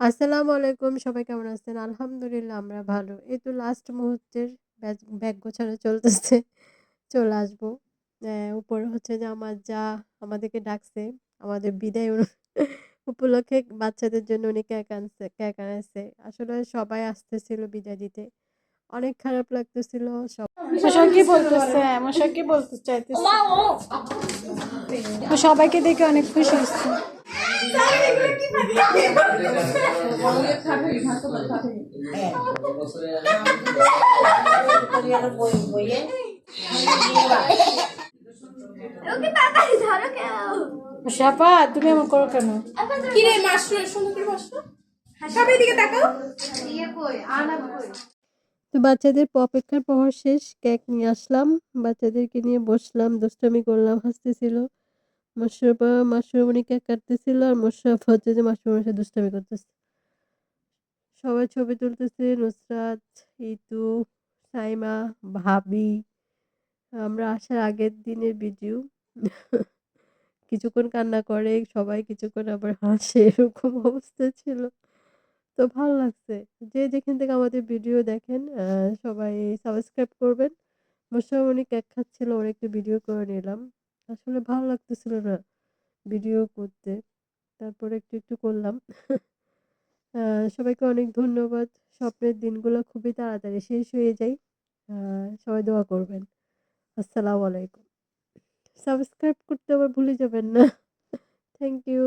আসসালামু আলাইকুম। সবাই কেমন আছেন? আলহামদুলিল্লাহ আমরা ভালো। এই তো লাস্ট মুহূর্তের ব্যাগ গোছানো চলতেছে। চলে আসব। উপরে হচ্ছে যে আমার যা আমাদেরকে ডাকছে। আমাদের বিদায় উপলক্ষে বাচ্চাদের জন্য উনি কেক আনছে কেক আনাইছে। আসলে সবাই আসতেছিল বিদায় দিতে। অনেক খারাপ লাগতেছিল সব কি বলতেছে মশা কি বলতে চাইতেছে সবাইকে দেখে অনেক খুশি হচ্ছে শাপা তুমি এমন করো কেন কিরে মাশরুম সুন্দর করে বসো সবাই দিকে তাকাও ইয়ে কই আনা কই তো বাচ্চাদের অপেক্ষার প্রহর শেষ। কেক নিয়ে আসলাম। বাচ্চাদেরকে নিয়ে বসলাম, দুষ্টামি করলাম, হাসতেছিল। মাশরুমনি কেক কাটতেছিল আর মোশাররফ হচ্ছে যে মাশরুমের সাথে দুষ্টামি করতেছে। সবাই ছবি তুলতেছে নুসরাত, ইতু, সাইমা, ভাবি। আমরা আসার আগের দিনের ভিডিও। কিছুক্ষণ কান্না করে, সবাই কিছুক্ষণ আবার হাসে এরকম অবস্থা ছিল। তো ভালো লাগছে। যে যেখান থেকে আমাদের ভিডিও দেখেন সবাই সাবস্ক্রাইব করবেন। মোশাররফ কেক খাচ্ছিল ওর একটু ভিডিও করে নিলাম। আসলে ভালো লাগতেছিল না ভিডিও করতে। তারপরে একটু, একটু করলাম। সবাইকে অনেক ধন্যবাদ। স্বপ্নের দিনগুলো খুবই তাড়াতাড়ি শেষ হয়ে যায়। সবাই দোয়া করবেন। আসসালামু আলাইকুম। সাবস্ক্রাইব করতে আবার ভুলে যাবেন না। Thank you.